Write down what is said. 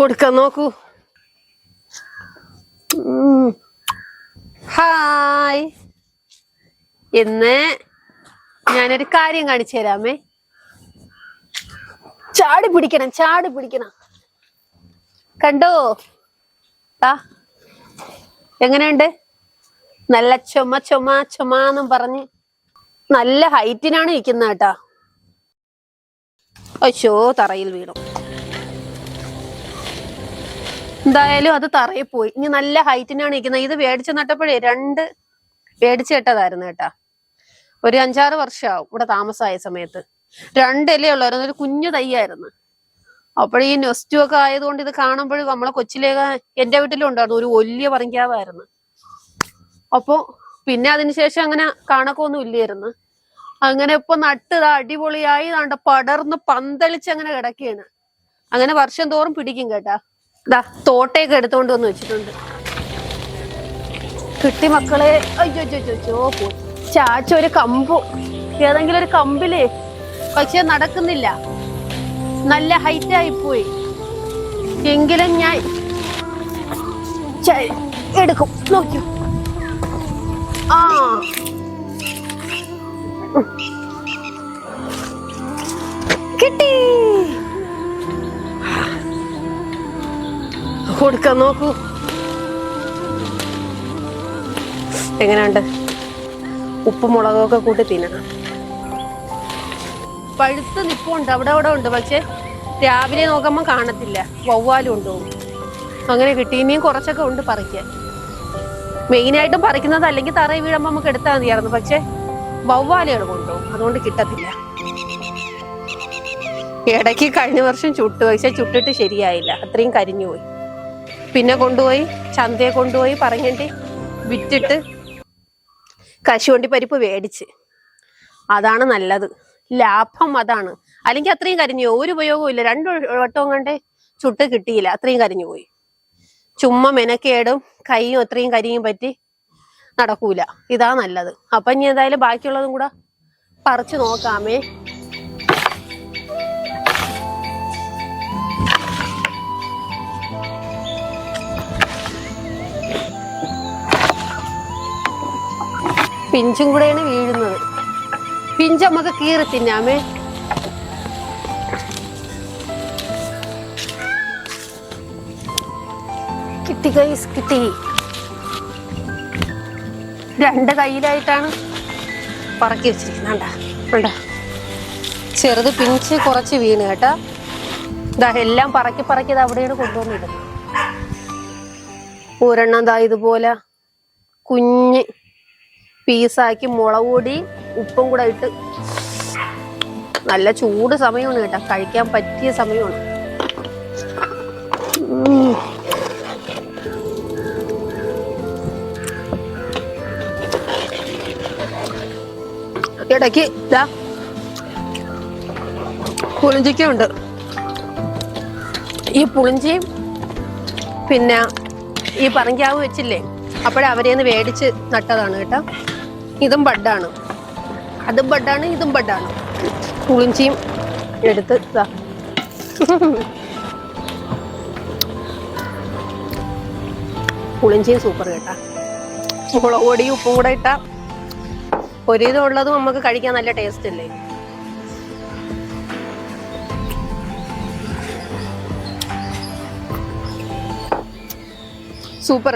കൊടുക്കാൻ നോക്കൂ. ഹായ്. ഇന്ന് ഞാനൊരു കാര്യം കാണിച്ചു തരാമേ. ചാടി പിടിക്കണം ചാടി പിടിക്കണം. കണ്ടോ? ആ. എങ്ങനെയുണ്ട്? നല്ല ചുമ ചുമ ചുമ എന്നും പറഞ്ഞ് നല്ല ഹൈറ്റിനാണ് ഇരിക്കുന്നത് കേട്ടാ. അയ്യോ തറയിൽ വീണു. എന്തായാലും അത് തറയിൽ പോയി ഇനി നല്ല ഹൈറ്റിനാണ് ഇരിക്കുന്നത് ഇത് മേടിച്ച് നട്ടപ്പോഴേ രണ്ട് മേടിച്ച് കേട്ടതായിരുന്നു കേട്ടാ. ഒരു അഞ്ചാറ് വർഷമാവും ഇവിടെ താമസമായ സമയത്ത്. രണ്ടിലേ ഉള്ളായിരുന്നു ഒരു കുഞ്ഞു തയ്യായിരുന്നു അപ്പോഴീ ഈ നെസ്റ്റു ഒക്കെ ആയതുകൊണ്ട് ഇത് കാണുമ്പോഴും നമ്മളെ കൊച്ചിലേക്ക് എന്റെ വീട്ടിലും ഉണ്ടായിരുന്നു. ഒരു വലിയ പറങ്കാവായിരുന്നു. അപ്പോ പിന്നെ അതിനുശേഷം അങ്ങനെ കാണക്കൊന്നും ഇല്ലായിരുന്നു. അങ്ങനെ ഇപ്പൊ നട്ട് അടിപൊളിയായി പടർന്ന് പന്തളിച്ച് അങ്ങനെ കിടക്കുകയാണ്. അങ്ങനെ വർഷം തോറും പിടിക്കും കേട്ടാ. ദാ തോട്ടയൊക്കെ എടുത്തോണ്ട് വന്ന് വെച്ചിട്ടുണ്ട്. കിട്ടി മക്കളെ. അയ്യോ അയ്യോ പോയി ചാച്ച ഒരു കമ്പു. ഏതെങ്കിലും ഒരു കമ്പിലേ. പക്ഷെ നടക്കുന്നില്ല. നല്ല ഹൈറ്റ് ആയി പോയി. എങ്കിലും ഞാൻ എടുക്കും. നോക്കൂ ആ. കൊടുക്കാൻ നോക്കൂ. എങ്ങനെയുണ്ട്? ഉപ്പും മുളകൊക്കെ കൂട്ടി തിന്നണം. പഴുത്ത് നിപ്പുണ്ട് അവിടെ അവിടെ ഉണ്ട്. പക്ഷെ രാവിലെ നോക്കുമ്പോൾ കാണത്തില്ല. വവ്വാലും ഉണ്ടോ? അങ്ങനെ കിട്ടി. കുറച്ചൊക്കെ ഉണ്ട് പറിക്കാൻ. മെയിനായിട്ടും പറിക്കുന്നത് അല്ലെങ്കിൽ തറ വീഴുമ്പോൾ നമുക്ക് എടുത്താൽ മതിയായിരുന്നു. പക്ഷെ വവ്വാലുകൾ കൊണ്ടുപോകും അതുകൊണ്ട് കിട്ടത്തില്ല. ഇടയ്ക്ക് കഴിഞ്ഞ വർഷം ചുട്ടു പക്ഷെ ചുട്ടിട്ട് ശരിയായില്ല. അത്രയും കരിഞ്ഞു പോയി. പിന്നെ കൊണ്ടുപോയി ചന്തയെ കൊണ്ടുപോയി പറഞ്ഞിട്ട് വിറ്റിട്ട് കശുവണ്ടി പരിപ്പ് മേടിച്ച്. അതാണ് നല്ലത്. ലാഭം അതാണ്. അല്ലെങ്കിൽ അത്രയും കരിഞ്ഞു. ഒരു ഉപയോഗവും ഇല്ല. രണ്ടു വട്ടവും കണ്ടേ ചുട്ട് കിട്ടിയില്ല. അത്രയും കരിഞ്ഞു പോയി. ചുമ്മാ മെനക്കേടും കൈയും അത്രയും കരിയും പറ്റി നടക്കൂല. ഇതാ നല്ലത്. അപ്പൊ ഇനി എന്തായാലും ബാക്കിയുള്ളതും കൂടെ പറിച്ചു നോക്കാമേ. പിഞ്ചും കൂടെയാണ് വീഴുന്നത്. പിഞ്ച് നമുക്ക് കീറി തിന്നാമേ. കിട്ടി കൈസ് കിട്ടി. രണ്ട് കയ്യിലായിട്ടാണ് പറക്കി വെച്ചിരിക്കുന്നത്. വേണ്ട ചെറുത് പിഞ്ച് കുറച്ച് വീണ് കേട്ടോ. ഇതാ എല്ലാം പറക്കി പറക്കി ഇത് അവിടെയാണ് കൊണ്ടുവന്നിടുന്നത്. ഒരെണ്ണം ദാ ഇതുപോലെ കുഞ്ഞ് പീസാക്കി മുളക് പൊടി ഉപ്പും കൂടെ ഇട്ട് നല്ല ചൂട് സമയമാണ് കേട്ടോ. കഴിക്കാൻ പറ്റിയ സമയമാണ്. ഇടയ്ക്ക് ഇതാ പുളിഞ്ചിക്കുണ്ട് ഈ പുളിഞ്ചിയും പിന്നെ ഈ പറങ്കാവ് വെച്ചില്ലേ അപ്പോഴേ അവരെന്ന് മേടിച്ച് നട്ടതാണ് കേട്ടോ. ഇതും ബഡാണ്. അതും ബഡാണ് ഇതും ബഡാണ്. പുളിഞ്ചിയും എടുത്ത് പുളിഞ്ചിയും സൂപ്പർ കേട്ടാ. മുളക് പൊടിയും ഉപ്പും കൂടെ ഇട്ട ഒരുവിധം ഉള്ളതും നമുക്ക് കഴിക്കാൻ നല്ല ടേസ്റ്റ് അല്ലേ? സൂപ്പർ